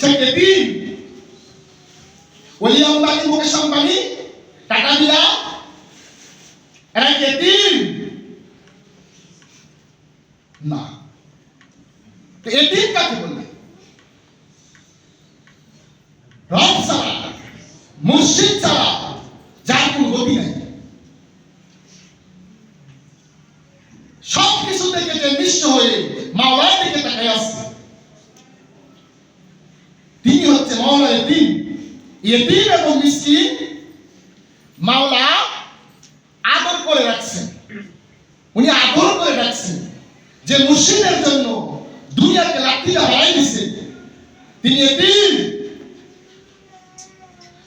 সেই এতিম ওলি আম্বানি মুকেশ আম্বানি টাটা বিলা এরা এতিম না। এতিম কাকে বলবে রব ছাড়া মুর্শিদ ছাড়া যার কোনো গতি নাই সব কিছু থেকে যে নিঃস্ব হয়ে মাওলার দিকে তাকাই আসছে তিনি হচ্ছে মাওলা এতিম এতিম এবং মিসকিন মাওলা আদর করে রাখছেন উনি আদর করে রাখছেন যে মুর্শিদের জন্য দুনিয়াকে লাঠিটা হারাই দিছে তিনি এতিম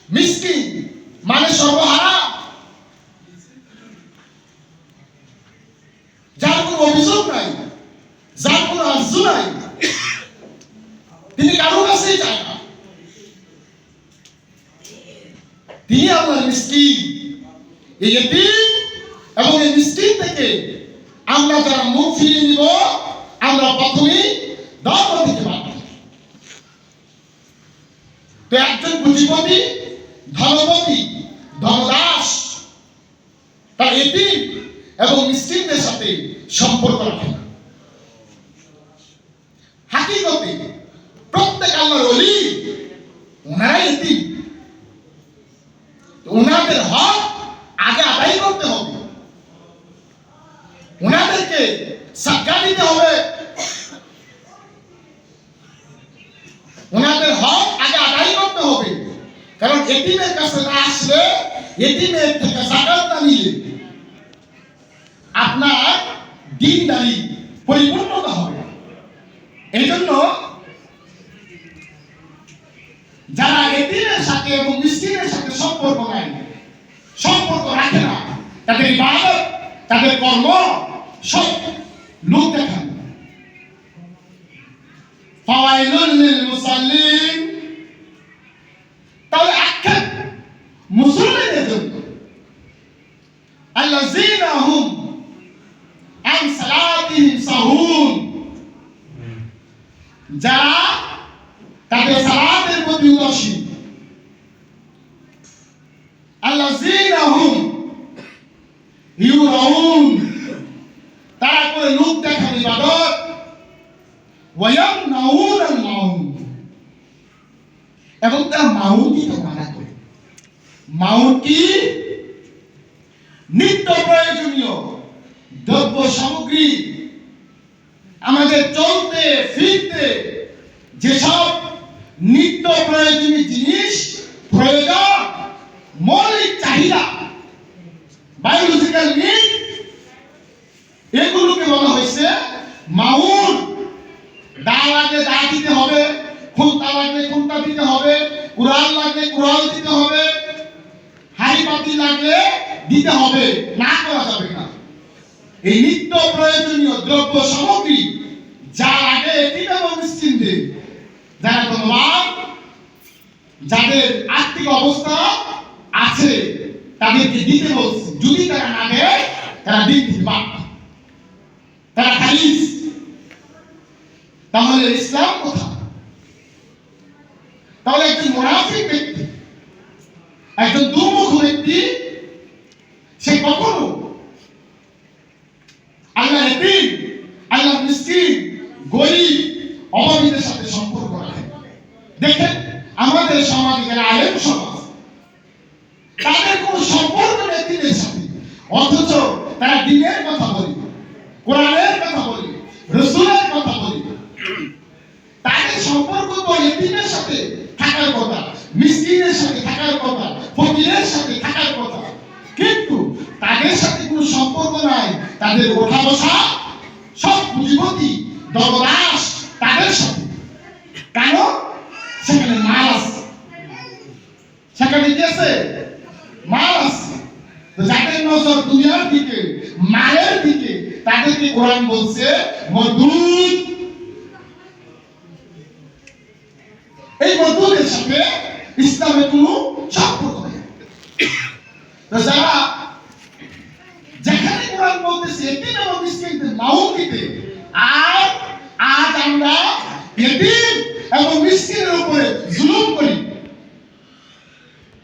মিসকিন মানে সর্বহারা যার কোনো অভিযোগ নাই যার কোনো আর্য নাই তিনি কারও মিসকিন। এই এতিম এবং এই মিসকিন থেকে আমরা যারা মুখ ফিরিয়ে নিব, আমরা প্রথমেই ধর্ম থেকে তো একজন পুঁজিপতি ধনপতি ধনদাস তার এতিম এবং মিসকিনদের সাথে সম্পর্ক রাখে হক আগে আদায় করতে হবে। ওনাদেরকে সাক্ষা দিতে হবে। ওনাদের হক আগে আদায় করতে হবে। কারণ এটিমের কাছে না আসলে এটিমের থেকে জাকাত না নিলে আপনার দিনদারি পরিপূর্ণতা হবে। এই জন্য যারা এতিমের সাথে এবং মিসকিনের সাথে সম্পর্ক নাই সম্পর্ক রাখে না তাদের ইবাদত, তাদের কর্ম, সব লোক দেখান ফাওয়াইলুল লিল মুসাল্লিন। তাহলে আক্ষেপ মুসলমানদের জন্য। আল্লাযীনা হুম আন সালাতিহিম সাহুন। যারা তাদের সালাতের প্রতি উদাসীন আল্লাযীনা হুম ইউরাউন তারা করে লোক দেখান ইবাদত ওয়ায়ামনাউন আল মাউন। এবং তারা মাউন দিতে মানা করে। মাউন নিত্য প্রয়োজনীয় দ্রব্য সামগ্রী। আমাদের চলতে, ফিরতে যেসব নিত্য প্রয়োজনীয় জিনিস প্রয়োজন মাউন দা লাগলে দা দিতে হবে খুলতা লাগলে খুলতা দিতে হবে কুড়াল লাগলে কুড়াল দিতে হবে, হাড়ি পাতি লাগলে দিতে হবে, না করা যাবে না। এই নিত্য প্রয়োজনীয় দ্রব্য সামগ্রী যা লাগে এটিম এবং মিসকিনদের যারা ধনবান যাদের আর্থিক অবস্থা আছে, তাদেরকে দিতে বলছে। যদি তারা না দেয়, তারা দিতে বাধ্য তারা খালিস। তাহলে ইসলাম কোথায়? তাহলে একজন মোনাফিক ব্যক্তি, একজন দুর্মুখ ব্যক্তি, সে কখনো আল্লাহ আল্লাহ মিসকিন, গরিব, অভাবীদের সাথে সম্পর্ক রাখে। দেখেন, আমাদের সমাজে যারা আলেম সমাজ, তাদের কোনো সম্পর্ক নেই দিনের সাথে। অথচ তারা দিনের কথা বলে, কোরআনের কথা বলে রসুলের কথা বলে তাদের সম্পর্ক তো এতিমের সাথে থাকার কথা মিসকিনের সাথে থাকার কথা, ফকিরের সাথে থাকার কথা। কিন্তু তাদের সাথে কোনো সম্পর্ক নাই। তাদের ওঠা বসা সব পুঁজিপতি দরদাস তাদের সাথে। কেন সেখানে মাল আছে। সেখানে কি আছে? মাল আছে। যাদের নজর দুনিয়ার দিকে মায়ের দিকে, তাদেরকে কোরআন বলছে মধুর এই মধুরের সাথে ইসলামের কোনো সম্পর্ক নেই তো যারা যেখানে কোরআন বলতেছে এবং মিসকিনদের মাউন দিতে আর আজ আমরা